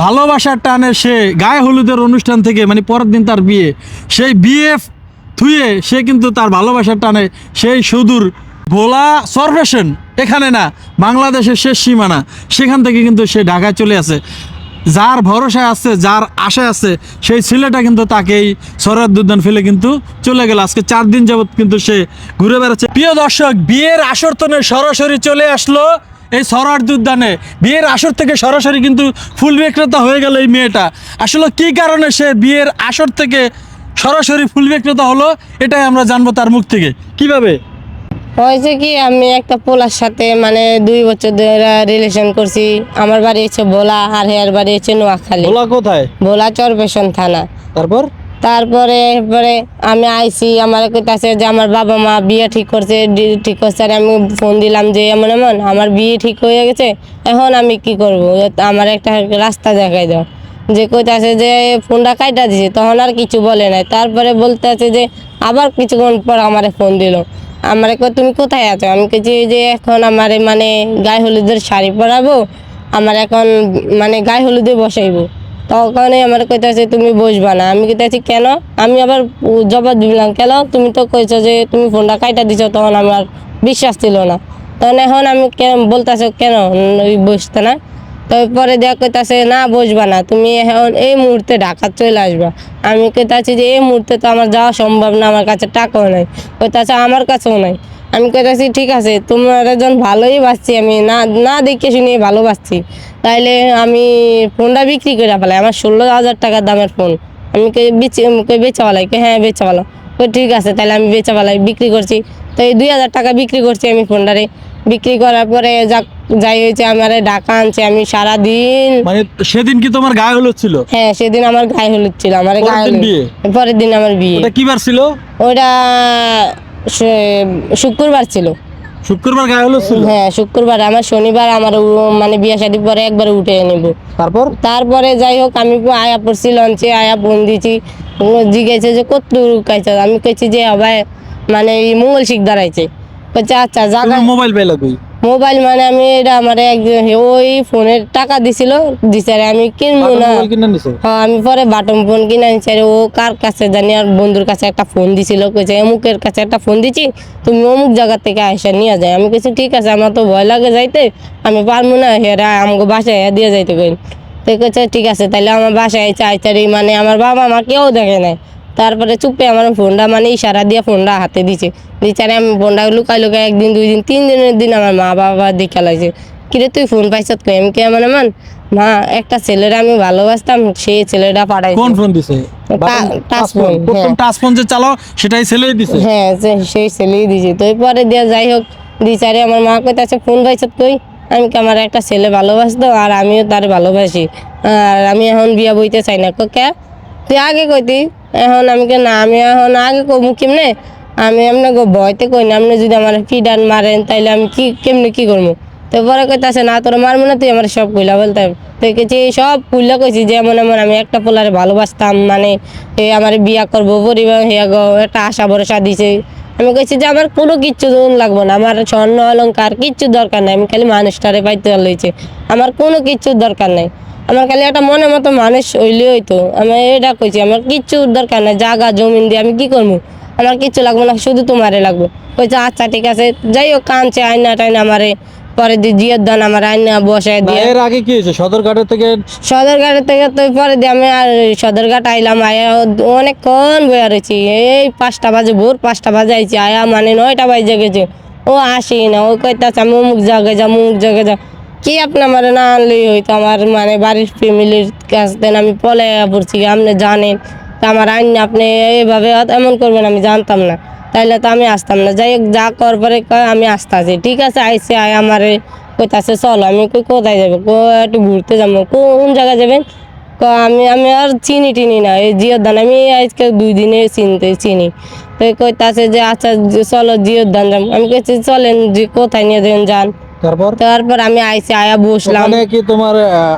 ভালোবাসার টানে সে গায়ে হলুদের অনুষ্ঠান থেকে মানে পরের দিন তার বিয়ে, সেই বিয়ে থুয়ে সে কিন্তু তার ভালোবাসার টানে সেই সুদূর ভোলা সরভেশন এখানে না, বাংলাদেশের শেষ সীমানা, সেখান থেকে কিন্তু সে ঢাকায় চলে আসে। যার ভরসায় আছে, যার আশায় আছে, সেই ছেলেটা কিন্তু তাকেই সরার উদ্যান ফেলে কিন্তু চলে গেল। আজকে চার দিন যাবৎ কিন্তু সে ঘুরে বেড়াচ্ছে। প্রিয় দর্শক, বিয়ের আসরতনে সরাসরি চলে আসলো এই সরার উদ্যানে বিয়ের আসর থেকে সরাসরি কিন্তু ফুল বিক্রেতা হয়ে গেল এই মেয়েটা। আসলে কি কারণে সে বিয়ের আসর থেকে সরাসরি ফুল বিক্রেতা হলো এটাই আমরা জানব তার মুখ থেকে। কীভাবে? হয়েছে কি আমি একটা পোলার সাথে মানে দুই বছর ধরে রিলেশন করছি। আমার বাড়ি হচ্ছে ভোলা আর হেয়ার বাড়ি হচ্ছে নোয়াখালী। ভোলা কোথায়? ভোলা চরপেশন থানা। তারপর? তারপরে এরপরে আমি আইছি, আমার কাছে যে আমার বাবা মা বিয়ে ঠিক করছে ঠিক করছে, আর আমি ফোন দিলাম যে এমন এমন, আমার বিয়ে ঠিক হয়ে গেছে, এখন আমি কি করব? আমার একটা রাস্তা দেখাই দাও। যে কইতাছে যে ফোনটা কাইটা দিছে, তখন আর কিছু বলে নাই। তারপরে বলতে আছে যে আবার কিছুক্ষণ পর আমারে ফোন দিল। আমারে তুমি কোথায় আছো? আমি কেছি যে এখন আমারে মানে গায়ে হলুদের শাড়ি পরাবো, আমার এখন মানে গায়ে হলুদে বসাইবো। তখন আমার কইতাছে, তুমি বসবা না। আমি কইতাছি, কেন? আমি আবার জবাব দিলাম, কেন? তুমি তো কইছো যে তুমি ফোনটা কাইটা দিছো, তখন আমার বিশ্বাস ছিল না। তখন এখন আমি কেন বলতেছো, কেন? ওই বসতে না। তো পরে দেখ কইতাছে, না, বসবা না। তুমি এখন এই মুহূর্তে ঢাকা চলে আসবা। আমি কইতাছি যে, এই মুহূর্তে তো আমার যাওয়া সম্ভব না, আমার কাছে টাকাও নাই। কইতাছে, আমার কাছেও নাই। আমি কইতাছি ঠিক আছে তোমার একজন ভালোই বাসছি আমি। না না দেখে শুনে ভালো বাসছি তাইলে আমি ফোনটা বিক্রি করে ফেলাই আমার ষোলো হাজার টাকার দামের ফোন। আমি কই বেচে বেচা ফেলাই? হ্যাঁ বেচা ফেলো কই ঠিক আছে তাহলে আমি বেচা ফেলাই বিক্রি করছি। তো এই দুই হাজার টাকা বিক্রি করছি আমি ফোনটারে। বিক্রি করার পরে যাক যাই হয়েছে আমার ঢাকা আনছে। আমি সারা দিন মানে সেদিন কি তোমার গায়ে হলুদ ছিল? হ্যাঁ সেদিন আমার গায়ে হলুদ ছিল আমার গায়ে হলুদ। পরের দিন আমার বিয়ে। ওটা কিবার ছিল? ওটা শুক্রবার ছিল। শুক্রবার গায়ে হলো ছিল? হ্যাঁ শুক্রবার। আমার শনিবার আমার মানে বিয়ে শাদি পরে একবার উঠে নেব। তারপর? তারপরে যাই হোক আমি আয়া পড়ছি লঞ্চে আয়া বোন দিছি জিজ্ঞাসা যে কত কাইছে আমি কইছি যে হবে মানে এই মঙ্গল শিখ দাঁড়াইছে। বলছে আচ্ছা জানা মোবাইল পেলা কই? মোবাইল মানে আমি এটা আমার একজন ওই ফোনের টাকা দিছিল দিছে আমি কিনবো না। হ্যাঁ আমি পরে বাটন ফোন কিনে আনছি আর ও কার কাছে জানি আর বন্ধুর কাছে একটা ফোন দিছিল কইছে অমুকের কাছে একটা ফোন দিছি তুমি অমুক জায়গা থেকে আইসা নিয়ে যায় আমি কইছি ঠিক আছে আমার তো ভয় লাগে যাইতে আমি পারব না হেরা আমাকে বাসায় দিয়ে যাইতে কই তো কইছে ঠিক আছে তাহলে আমার বাসায় আইসা আইসারি মানে আমার বাবা মা কেউ দেখে নাই। তারপরে চুপে আমার ফোনটা মানে ইশারা দিয়ে ফোনটা হাতে দিছে। বিচারে আমি ফোনটা লুকাই লুকাই একদিন দুই দিন তিন দিনের দিন আমার মা বাবা দেখে লাগছে। কিরে তুই ফোন পাইছত কই আমি কে মানে মান? মা একটা ছেলেরা আমি ভালোবাসতাম সেই ছেলেটা পাঠাইছে কোন ফোন দিছে? টাচ ফোন, প্রথম হ্যাঁ। টাচ ফোন যে চালাও সেটাই ছেলেই দিছে। হ্যাঁ সেই ছেলেই দিছে। তো পরে দিয়ে যাই হোক দিচারে আমার মা কইতাছে ফোন পাইছত কই আমি কি আমার একটা ছেলে ভালোবাসতো? আর আমিও তার ভালোবাসি। আর আমি এখন বিয়া বইতে চাই না। কে? তুই আগে কইতি। এখন আমি কে না, আমি এখন আগে কমু কেমনে? আমি গো ভয়তে কই না আপনি যদি আমার পিডান মারেন, তাইলে আমি কি, কেমনে কি করব তো পরে কইতাছে, না, তোর মারবো না, তুই আমার সব কইলা বলতাম। তো কেছি সব কইলা কইছি যে এমন এমন আমি একটা পোলারে ভালোবাসতাম মানে এ আমার বিয়া করব, পরিবার হইয়া গো, একটা আশা ভরসা দিছে। আমি কইছি যে, আমার কোনো কিচ্ছু লাগবো না, আমার স্বর্ণ অলঙ্কার কিচ্ছু দরকার নাই, আমি খালি মানুষটারে পাইতে লইছে, আমার কোনো কিচ্ছু দরকার নাই। আমার খালি একটা মনের মতো মানুষ হইলে হইতো। আমি এটা কইছি আমার কিচ্ছু দরকার নাই জাগা জমিন দিয়ে আমি কি করব? আমার কিচ্ছু লাগবে না শুধু তোমারে লাগবে। কইছে আচ্ছা ঠিক আছে যাই হোক কানছে আয়না টাইনা আমারে পরে দিয়ে জিয়ার দান আমার আয়না বসায় না, দিয়ে। এর আগে কি হয়েছে? সদরঘাটের থেকে সদরঘাট থেকে তো পরে দিয়ে আমি আর সদরঘাট আইলাম আয়া অনেকক্ষণ বইয়া রয়েছি এই পাঁচটা বাজে ভোর পাঁচটা বাজে আইছি আয়া মানে নয়টা বাজে গেছে। ও আসি না ও কইতাছে আমি অমুক জায়গায় যা অমুক জায়গায় যা। কি আপনি আমার না আনলেই হইতো? আমার মানে বাড়ির ফ্যামিলির কাছ থেকে আমি পলে পড়ছি, আপনি জানেন। তা আমার আইন আপনি এইভাবে এমন করবেন আমি জানতাম না। তাইলে তো আমি আসতাম না। যাই হোক, যা করার পরে কয়, আমি আসতাছি। ঠিক আছে, আইসে, আয়, আমারে কইতাছে, চলো, আমি কই, কোথায় যাব? একটু ঘুরতে যাব। কোন জায়গায় যাবেন? কো, আমি আমি আর চিনি টিনি না। এই জিওর ধান আমি আজকে দুই দিনে চিনতে, চিনি। তো কইতাছে যে আচ্ছা চলো জিওর ধান যাব। আমি কইছি, চলেন, যে, কোথায় নিয়ে যাবেন, যান। তারপর? তারপর আমি আয়া বসলাম। ওখানে কি তোমার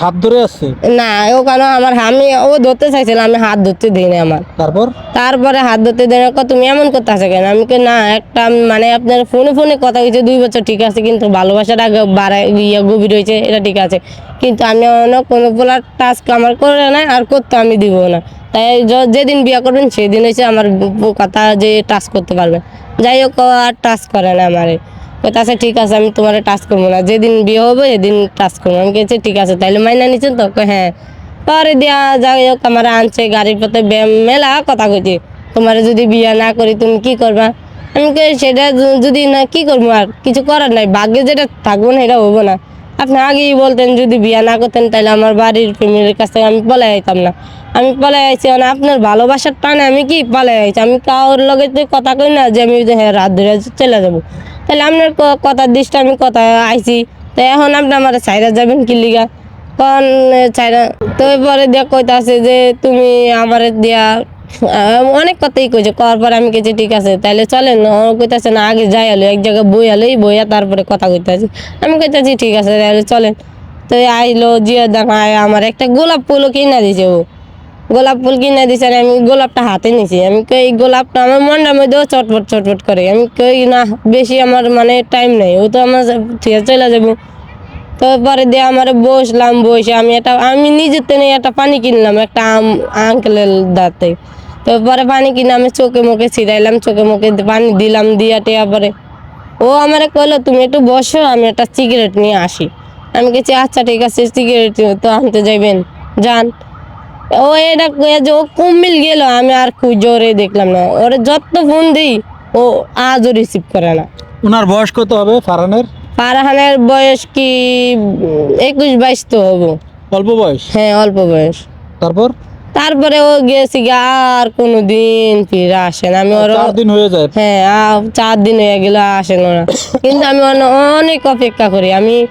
হাত ধরে আসছে না ওখানে আমার আমি ও ধরতে চাইছিল আমি হাত ধরতে দিই না আমার। তারপর? তারপরে হাত ধরতে দেন তুমি এমন করতে আছে কেন? আমি কই, না একটা মানে আপনার ফোনে ফোনে কথা হয়েছে দুই বছর ঠিক আছে কিন্তু ভালোবাসাটা বাড়ায় ইয়ে গভীর হয়েছে এটা ঠিক আছে। কিন্তু আমি অন্য কোনো বলার টাস্ক আমার করে না আর করতে আমি দিব না। তাই যেদিন বিয়ে করবেন সেদিন হয়েছে আমার কথা যে টাচ করতে পারবে যাই হোক আর টাচ করে না আমারে। কইতাছে ঠিক আছে, আমি তোমার টাচ করব না। যেদিন বিয়ে হবে, সেদিন টাচ করব। আমি কেছি ঠিক আছে, তাইলে মাইনা নিচ্ছেন তো? হ্যাঁ। পরে দিয়া যাই হোক, আমার আনছে গাড়ির পথে মেলা কথা কইছি, তোমার যদি বিয়ে না করি, তুমি কি করবা? আমি কই, সেটা যদি না, কি করব আর? কিছু করার নাই, ভাগ্যে যেটা থাকব না এটা হব না। আপনি আগেই বলতেন, যদি বিয়ে না করতেন তাহলে আমার বাড়ির ফ্যামিলির কাছ থেকে আমি পলাই আইতাম না। আমি পলাই আইছি মানে আপনার ভালোবাসার টানে আমি কি পলাই আইছি? আমি কারোর লগে কথা কই না যে আমি হ্যাঁ রাত ধরে চলে যাব। তাহলে আপনার কথার দৃষ্টি আমি কথা আইছি? তো এখন আপনি আমার সাইরা যাবেন কি লিগা? কোন চাইনা তো পরে দিয়া কইতাছে যে তুমি আমার দিয়া অনেক কথাই কইছে করার পরে আমি কেছি ঠিক আছে তাহলে চলেন। কইতাছে, না, আগে যাই হলো এক জায়গায় বই আলোই বইয়া তারপরে কথা কইতাছি। আমি কইতাছি, ঠিক আছে তাহলে চলেন। তো আইলো, জিয়া দেখায় আমার একটা গোলাপ ফুলও কিনা দিছে ও। গোলাপ ফুল কিনে দিছে আর আমি গোলাপটা হাতে নিছি। আমি কই গোলাপটা আমার মনটার মধ্যেও চটপট চটপট করে। আমি কই, না, বেশি আমার মানে টাইম নেই। ও তো আমার চলে যাব। তো পরে দিয়ে আমার বসলাম, বসে আমি একটা, আমি নিজের থেকে একটা পানি কিনলাম, একটা আম আঙ্কেলের দাঁতে। তো পরে পানি কিনে আমি চোখে মুখে ছিটাইলাম চোখে মুখে পানি দিলাম, দিয়া টেয়া পরে ও আমার কইলো, তুমি একটু বসো, আমি একটা সিগারেট নিয়ে আসি। আমি গেছি আচ্ছা ঠিক আছে সিগারেট তো আনতে যাইবেন, যান। ও এটা যে ও কুমিল গেল আমি আর খুব জোরে দেখলাম না। ওরে যত ফোন দিই ও আজও রিসিভ করে না। ওনার বয়স কত হবে ফারহানের? ফারহানের বয়স কি একুশ বাইশ তো হব। অল্প বয়স? হ্যাঁ অল্প বয়স। তারপর? তারপরে ও গেছি আর কোনো দিন ফিরে আসে না। আমি ওর চার দিন হয়ে যায়? হ্যাঁ চার দিন হয়ে গেল আসে না কিন্তু আমি অনে- অনেক অপেক্ষা করি। আমি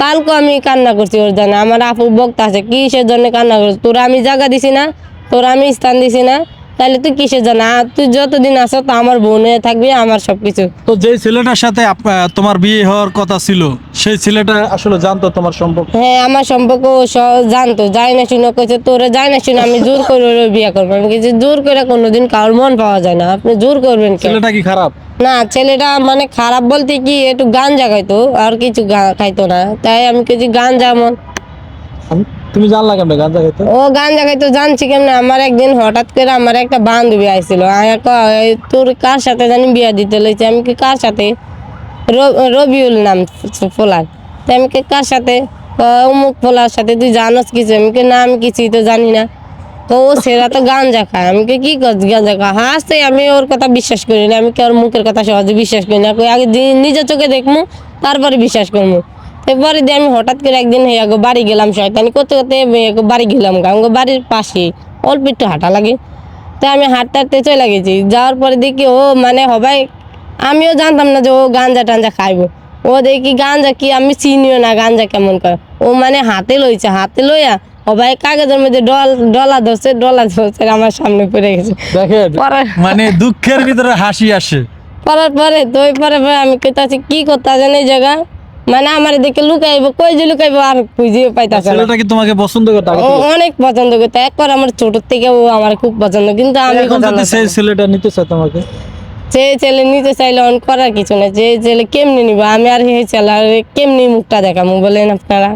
কালকে আমি কান্না করছি ওর জন্য। আমার আপু বক্তা আছে কিসের জন্য কান্না করছি? তোরা আমি জায়গা দিছি না, তোরা আমি স্থান দিছি না। তাহলে তুই কিসের জানা তুই যতদিন আসো তো আমার বোনে থাকবি আমার সবকিছু। তো যে ছেলেটার সাথে আপ- তোমার বিয়ে হওয়ার কথা ছিল সেই ছেলেটা আসলে জানতো তোমার সম্পর্ক? হ্যাঁ আমার সম্পর্ক ও স- জানতো। যাই না শুনে কইছে তোরে যাই না শুনে আমি জোর করে ওরে বিয়ে করব। আমি কিছু জোর করে কোনোদিন কারোর মন পাওয়া যায় না। আপনি জোর করবেন কেন? ছেলেটা কি খারাপ? না ছেলেটা মানে খারাপ বলতে কি একটু গান জাগাইতো আর কিছু গা- খাইতো না। তাই আমি কিছু গান মন। আমি- তুমি জানলা কেমন গাঁজা খেতে ও গাঞ্জা খাইতো জানছি কেমন? আমার একদিন হঠাৎ করে আমার একটা বান্ধবী আইছিল। আয়া কয়, তোর কার সাথে জানি বিয়া দিতে লইছে? আমি কি কার সাথে? রবিউল নাম ফোলার। তাই আমি কি কার সাথে? অমুক ফোলার সাথে তুই জানোস কিছু? আমি কি না আমি কিছুই তো জানি না। তো ও সেরা তো গাঞ্জা খায় আমি কি কি গাঞ্জা খায় হাসতে আমি ওর কথা বিশ্বাস করি না। আমি কি ওর মুখের কথা সহজে বিশ্বাস করি না। আগে নিজের চোখে দেখব তারপরে বিশ্বাস করব এরপরে দিয়ে আমি হঠাৎ করে একদিন হইয়া গো বাড়ি গেলাম শয়তানি করতে করতে বাড়ি গেলাম গা বাড়ির পাশে অল্প একটু হাঁটা লাগে। তো আমি হাঁটতে হাঁটতে চলে গেছি। যাওয়ার পরে দেখি ও মানে হবাই আমিও জানতাম না যে ও গাঞ্জা টাঞ্জা খাইবো। ও দেখি গাঞ্জা কি আমি চিনিও না গাঞ্জা কেমন করে। ও মানে হাতে লইছে হাতে লইয়া হবাই কাগজের মধ্যে ডল ডলা ধরছে ডলা ধরছে আমার সামনে পড়ে গেছে। মানে দুঃখের ভিতরে হাসি আসে। পরে পরে তো পরে আমি কইতাছি কি করতেছেন এই জায়গা? মানে আমার দেখে লুকাইবো কই যে লুকাইবো আর খুঁজে পাইতাছে না। ছেলেটা কি তোমাকে পছন্দ করতে? ও অনেক পছন্দ করতো। একবার আমার ছোট থেকে ও আমার খুব পছন্দ কিন্তু আমি এখন পছন্দ যদি সেই ছেলেটা নিতে চায় তোমাকে? যে ছেলে নিতে চাইলে অন করার কিছু না যে ছেলে কেমনি নিব? আমি আর সেই ছেলে কেমনি মুখটা দেখাবো বলেন আপনারা?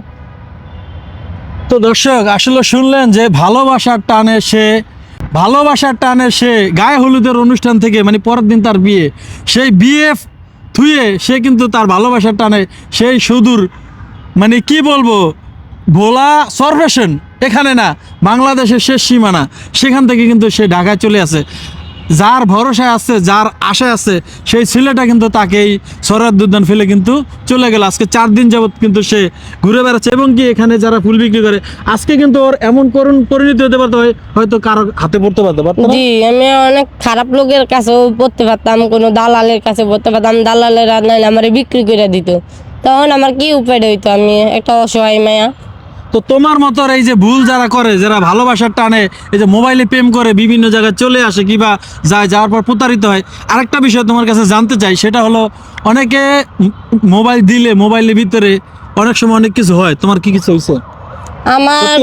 তো দর্শক আসলে শুনলেন যে ভালোবাসার টানে সে ভালোবাসার টানে সে গায়ে হলুদের অনুষ্ঠান থেকে মানে পরের দিন তার বিয়ে সেই বিয়ে থুয়ে সে কিন্তু তার ভালোবাসার টানে সেই সুদূর মানে কি বলব, ভোলা সরভেশন এখানে না, বাংলাদেশের শেষ সীমানা, সেখান থেকে কিন্তু সে ঢাকায় চলে আসে। যার ভরসায় আছে, যার আশায় আছে, সেই ছেলেটা কিন্তু তাকেই সরার দুদান ফেলে কিন্তু চলে গেল। আজকে চার দিন যাবত কিন্তু সে ঘুরে বেড়াচ্ছে এবং কি এখানে যারা ফুল বিক্রি করে, আজকে কিন্তু ওর এমন করুণ পরিণতি হতে পারতো হয়- হয়তো কারও হাতে পড়তে পারতো জি, আমি অনেক খারাপ লোকের কাছেও পড়তে পারতাম, কোনো দালালের কাছে পড়তে পারতাম, দালালের আর আমার বিক্রি করে দিত। তখন আমার কি উপায় হইতো? আমি একটা অসহায় মায়া তো তোমার মতো এই যে ভুল যারা করে, যারা ভালোবাসার টানে, এই যে মোবাইলে প্রেম করে, বিভিন্ন জায়গায় চলে আসে, কিবা যায়, যাওয়ার পর প্রতারিত হয়, আরেকটা বিষয় তোমার কাছে জানতে চাই, সেটা হলো অনেকে মোবাইল দিলে মোবাইলের ভিতরে অনেক সময় অনেক কিছু হয়, তোমার কি কিছু হয়েছে? আমার?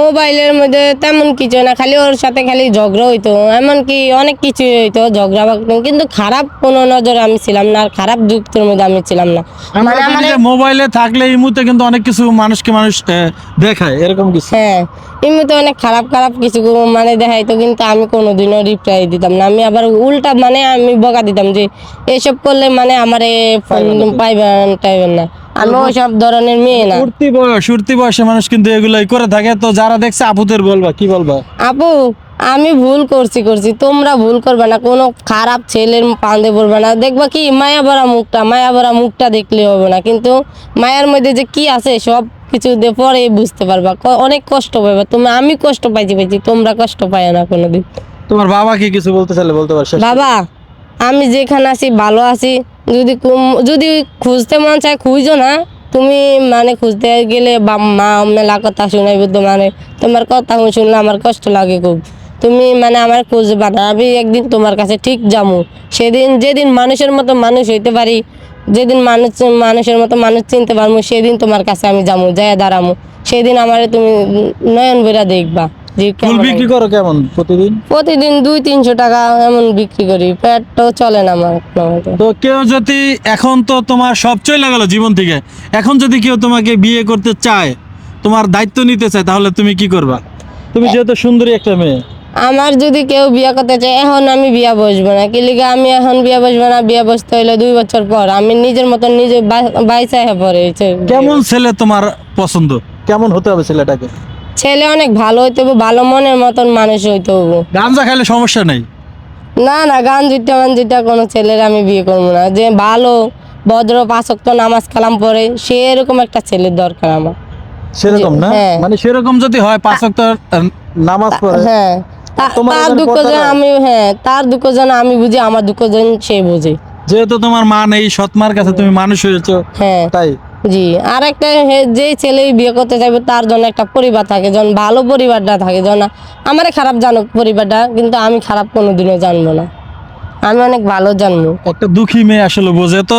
মোবাইলের মধ্যে তেমন কিছু না খালি ওর সাথে খালি ঝগড়া হইতো। এমনকি অনেক কিছু হইতো ঝগড়া বাগড়া। কিন্তু খারাপ কোনো নজরে আমি ছিলাম না আর খারাপ যুক্তের মধ্যে আমি ছিলাম না। মানে মোবাইলে থাকলে এই মুহূর্তে কিন্তু অনেক কিছু মানুষকে মানুষ দেখায় এরকম কিছু। হ্যাঁ এমনিতে অনেক খারাপ খারাপ কিছু মানে দেখাইতো কিন্তু আমি কোনোদিনও রিপ্লাই দিতাম না। আমি আবার উল্টা মানে আমি বকা দিতাম যে এসব করলে মানে আমার পাইবেন টাইবেন না। আমি ওইসব ধরনের মেয়ে না। উঠতি বয়স উঠতি বয়সে মানুষ কিন্তু এগুলাই করে থাকে। তো যারা দেখছে আপুদের বলবা কি বলবা? আপু আমি ভুল করছি করছি। তোমরা ভুল করবে না। কোনো খারাপ ছেলের পান্দে পড়বে না। দেখবা কি মায়া ভরা মুখটা মায়া ভরা মুখটা দেখলে হবে না। কিন্তু মায়ার মধ্যে যে কি আছে সব কিছু পরে বুঝতে পারবা। অনেক কষ্ট পাইবা। তুমি আমি কষ্ট পাইছি পাইছি। তোমরা কষ্ট পাই না কোনোদিন। তোমার বাবা কি কিছু বলতে চাইলে বলতে পারছ বাবা আমি যেখানে আছি ভালো আছি। যদি যদি খুঁজতে মন চায় খুঁজো না। তুমি মানে খুঁজতে গেলে বা- মা মেলা কথা শুনাইব মানে তোমার কথা শুনলে আমার কষ্ট লাগে খুব। তুমি মানে আমার খুঁজবা না আমি একদিন তোমার কাছে ঠিক যাব। সেদিন, যেদিন মানুষের মতো মানুষ হইতে পারি, যেদিন মানুষ, মানুষের মতো মানুষ চিনতে পারব, সেদিন তোমার কাছে আমি যাব যায় দাঁড়ামো সেদিন আমার তুমি নয়ন বেরা দেখবা। ফুল বিক্রি করো কেমন প্রতিদিন? প্রতিদিন দুই তিনশো টাকা এমন বিক্রি করি। পেটটাও চলে না আমার তো কেউ যদি এখন তো তোমার সব চলে গেল জীবন থেকে এখন যদি কেউ তোমাকে বিয়ে করতে চায় তোমার দায়িত্ব নিতে চায় তাহলে তুমি কি করবা? তুমি যেহেতু সুন্দরী একটা মেয়ে। আমার যদি কেউ বিয়ে করতে চায় এখন আমি বিয়া বসবো না। কি লিগে আমি এখন বিয়া বসবো না? বিয়া বসতে হইলে দুই বছর পর আমি নিজের মতন নিজে বাইসা হয়ে পড়ে। কেমন ছেলে তোমার পছন্দ? কেমন হতে হবে ছেলেটাকে? ছেলে অনেক ভালো হইতে হবে ভালো মনের মতন মানুষ হইতে হবে গাঞ্জা খাইলে সমস্যা নেই? না না গান জুইটা মান জুইটা কোনো ছেলের আমি বিয়ে করব না। যে ভালো ভদ্র পাঁচক্ত নামাজ কালাম পড়ে সে এরকম একটা ছেলের দরকার আমার। সেরকম না? হ্যাঁ। মানে সেরকম যদি হয় পাঁচ ওয়াক্ত নামাজ পড়ে হ্যাঁ। তা- তোমার তার এখানে দুঃখ পর্দা যেন? আমি হ্যাঁ তার দুঃখ যেন আমি বুঝি আমার দুঃখ যেন সে বুঝে। যেহেতু তোমার মা নেই সৎমার কাছে তুমি মানুষ হয়েছো হ্যাঁ। তাই? জি আর একটা যে ছেলে বিয়ে করতে চাইবে তার জন্য একটা পরিবার থাকে যখন ভালো পরিবারটা থাকে যখন আমার খারাপ জানুক পরিবারটা কিন্তু আমি খারাপ কোনোদিনও জানব না। আমি অনেক ভালো জানব। একটা দুঃখী মেয়ে আসলে বোঝে। তো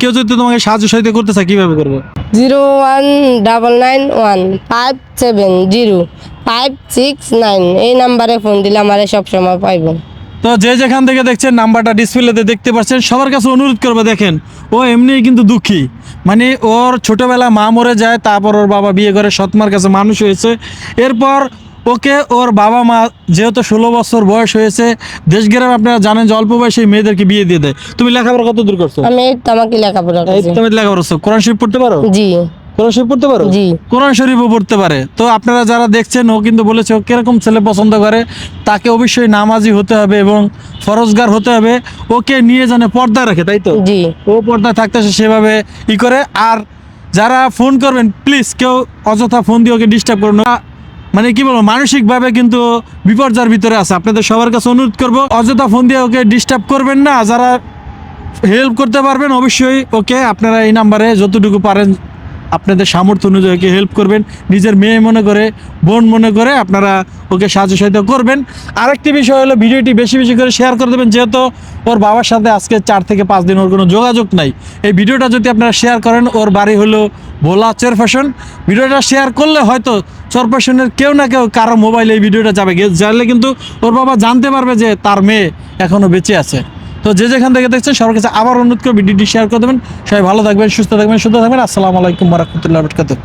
কেউ যদি তোমাকে সাহায্য সহায়তা করতে চায় কীভাবে করব? Zero one double nine one five seven zero five six nine এই নাম্বারে ফোন দিলে আমার সবসময় পাইবো। তো যে যেখান থেকে দেখছেন নাম্বারটা ডিসপ্লেতে দেখতে পাচ্ছেন সবার কাছে অনুরোধ করবে দেখেন ও এমনিই কিন্তু দুঃখী। মানে ওর ছোটবেলা মা মরে যায় তারপর ওর বাবা বিয়ে করে সৎমার কাছে মানুষ হয়েছে। এরপর ওকে ওর বাবা মা যেহেতু ষোলো বছর বয়স হয়েছে দেশ গ্রামে আপনারা জানেন যে অল্প বয়সে মেয়েদেরকে বিয়ে দিয়ে দেয়। তুমি লেখাপড়া কত দূর করছ? আমি তামাকি লেখাপড়া তুমি লেখাপড়া করছ। কোরআন শরীফ পড়তে পারো? জি। কোরআন শরীফ পড়তে পারো? জি। কোরআন শরীফও পড়তে পারে। তো আপনারা যারা দেখছেন ও কিন্তু বলেছে ও কীরকম ছেলে পছন্দ করে তাকে অবশ্যই নামাজি হতে হবে এবং ফরজগার হতে হবে। ওকে নিয়ে জানে পর্দা রাখে তাই তো? জি। ও পর্দা থাকতেছে সেভাবে ই করে। আর যারা ফোন করবেন প্লিজ কেউ অযথা ফোন দিয়ে ওকে ডিস্টার্ব করুন না। মানে কি বলব মানসিকভাবে কিন্তু বিপর্যয়ের ভিতরে আছে। আপনাদের সবার কাছে অনুরোধ করব অযথা ফোন দিয়ে ওকে ডিস্টার্ব করবেন না। যারা হেল্প করতে পারবেন অবশ্যই ওকে আপনারা এই নাম্বারে যতটুকু পারেন আপনাদের সামর্থ্য অনুযায়ী ওকে হেল্প করবেন। নিজের মেয়ে মনে করে, বোন মনে করে আপনারা ওকে সাহায্য সহায়তা করবেন। আরেকটি বিষয় হলো, ভিডিওটি বেশি বেশি করে শেয়ার করে দেবেন, যেহেতু ওর বাবার সাথে আজকে চার থেকে পাঁচ দিন ওর কোনো যোগাযোগ নাই। এই ভিডিওটা যদি আপনারা শেয়ার করেন, ওর বাড়ি হলো ভোলা চরফ্যাশন ভিডিওটা শেয়ার করলে হয়তো চর ফ্যাশনের কেউ না কেউ কারও মোবাইলে এই ভিডিওটা যাবে। জানলে কিন্তু ওর বাবা জানতে পারবে যে তার মেয়ে এখনও বেঁচে আছে। তো যে যেখান থেকে দেখছেন, সবার কাছে আবার অনুরোধ করে ভিডিওটি শেয়ার করে দেবেন। সবাই ভালো থাকবেন, সুস্থ থাকবেন সুস্থ থাকবেন। আসসালামু আলাইকুম রহমতুল্লাহ বরকাতুহ।